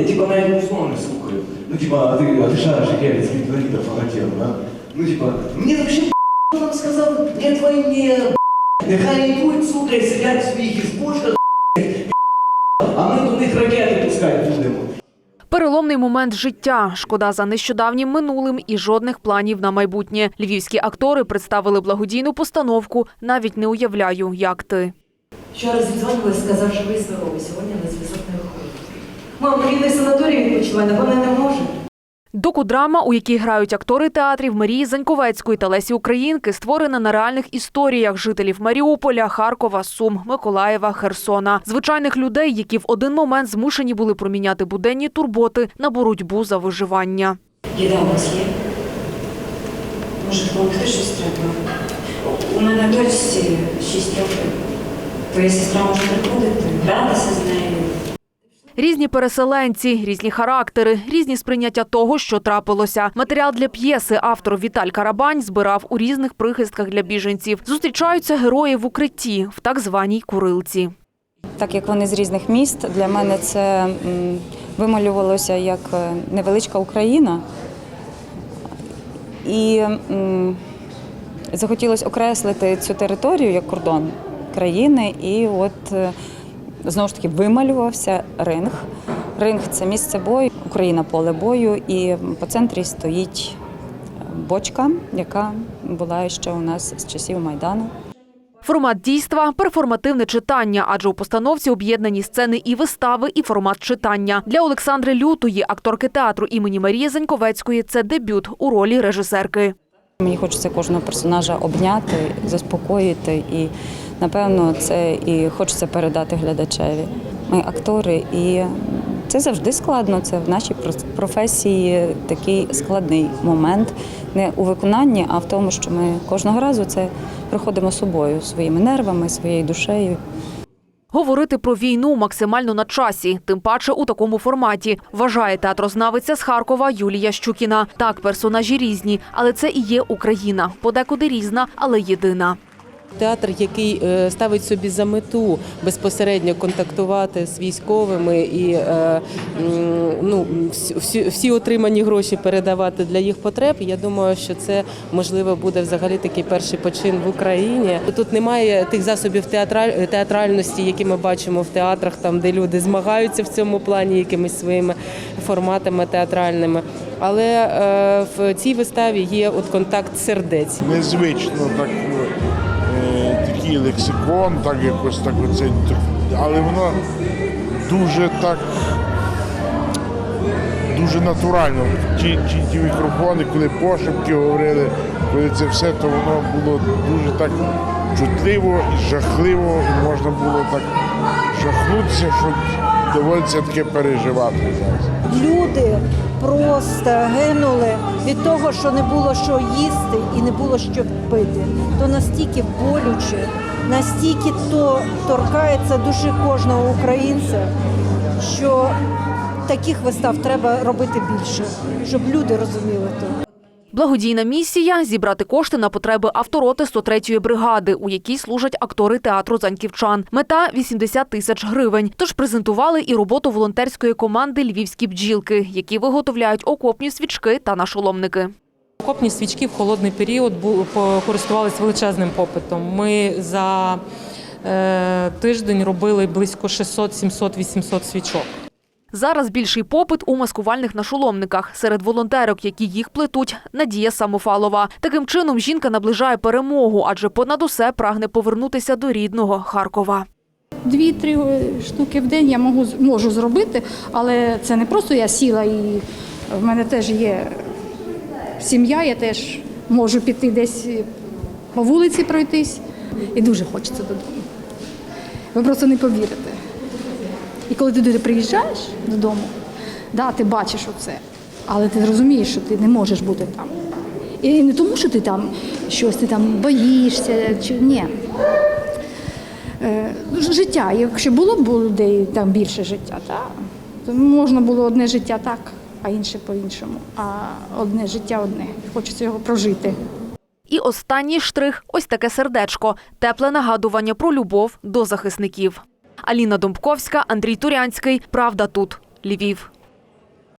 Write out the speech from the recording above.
Я типа навіть условно не слухаю. Ну типа, а ти, а ти шариш, як я від своїх інвалідів фанатів, да? Ну типа, мені вообще що нам сказав, нет війни, нехай йдуть, сука, і сидять в своїх ізбушках, а ми до них ракети пускати будемо. Переломний момент життя. Шкода за нещодавнім минулим і жодних планів на майбутнє. Львівські актори представили благодійну постановку. Навіть не уявляю, як ти. Вчора зідзвонили, сказав, що ви здоровий. Сьогодні на зв'язок не. Мам, він в санаторії відпочиває, напевно, не може. Докудрама, у якій грають актори театрів Марії Заньковецької та Лесі Українки, створена на реальних історіях жителів Маріуполя, Харкова, Сум, Миколаєва, Херсона, звичайних людей, які в один момент змушені були проміняти буденні турботи на боротьбу за виживання. Їда у вас є? Може, допомогти щось треба? У мене дочці 6 років. Твоя сестра може приходити, гратися з нею. Різні переселенці, різні характери, різні сприйняття того, що трапилося. Матеріал для п'єси автор Віталь Карабань збирав у різних прихистках для біженців. Зустрічаються герої в укритті в так званій курилці. Так як вони з різних міст, для мене це вималювалося як е, невеличка Україна. І захотілося окреслити цю територію як кордон країни. І от е, знову ж таки вималювався ринг. Ринг це місце бою, Україна поле бою, і по центрі стоїть бочка, яка була ще у нас з часів Майдану. Формат дійства перформативне читання, адже у постановці об'єднані сцени і вистави, і формат читання. Для Олександри Лютої, акторки театру імені Марії Заньковецької, це дебют у ролі режисерки. Мені хочеться кожного персонажа обняти, заспокоїти, і напевно це і хочеться передати глядачеві. Ми актори, і це завжди складно. Це в нашій професії такий складний момент. Не у виконанні, а в тому, що ми кожного разу це проходимо собою, своїми нервами, своєю душею. Говорити про війну максимально на часі, тим паче у такому форматі, вважає театрознавиця з Харкова Юлія Щукіна. Так, персонажі різні, але це і є Україна. Подекуди різна, але єдина. Театр, який е, ставить собі за мету безпосередньо контактувати з військовими і е, ну, всі- всі, отримані гроші передавати для їх потреб. Я думаю, що це можливо буде взагалі такий перший почин в Україні. Тут немає тих засобів театраль- театральності, які ми бачимо в театрах, там де люди змагаються в цьому плані якимись своїми форматами театральними. Але е, в цій виставі є от контакт сердець. незвично так, такий лексикон, так якось так оце, але воно дуже так. Дуже натурально. Ті, ті, ті мікрофони, коли пошепки говорили, коли це все, то воно було дуже так чутливо і жахливо, і можна було так жахнутися, що доводиться таке переживати зараз. люди просто гинули від того, що не було що їсти і не було що пити. То настільки болюче, настільки то торкається душі кожного українця, що таких вистав треба робити більше, щоб люди розуміли то. Благодійна місія зібрати кошти на потреби автороти 103-ї бригади, у якій служать актори театру Заньківчан. Мета 80 тисяч гривень. Тож презентували і роботу волонтерської команди Львівські бджілки, які виготовляють окопні свічки та нашоломники. Окопні свічки в холодний період користувалися величезним попитом. Ми за е, тиждень робили близько 600, 700, 800 свічок. Зараз більший попит у маскувальних нашоломниках. Серед волонтерок, які їх плетуть, Надія Самофалова. Таким чином жінка наближає перемогу, адже понад усе прагне повернутися до рідного Харкова. Дві-три е, штуки в день я можу, можу зробити, але це не просто я сіла і в мене теж є сім'я, я теж можу піти десь по вулиці пройтись. І дуже хочеться додому. Ви просто не повірите. І коли ти туди приїжджаєш додому, да, ти бачиш оце, але ти розумієш, що ти не можеш бути там. І не тому, що ти там щось ти там боїшся, чи ні. Е, життя. Якщо було б у людей там більше життя, та, то можна було одне життя так, а інше по-іншому. А одне життя одне. Хочеться його прожити. І останній штрих ось таке сердечко тепле нагадування про любов до захисників. Аліна Домбковська, Андрій Турянський. Правда тут. Львів.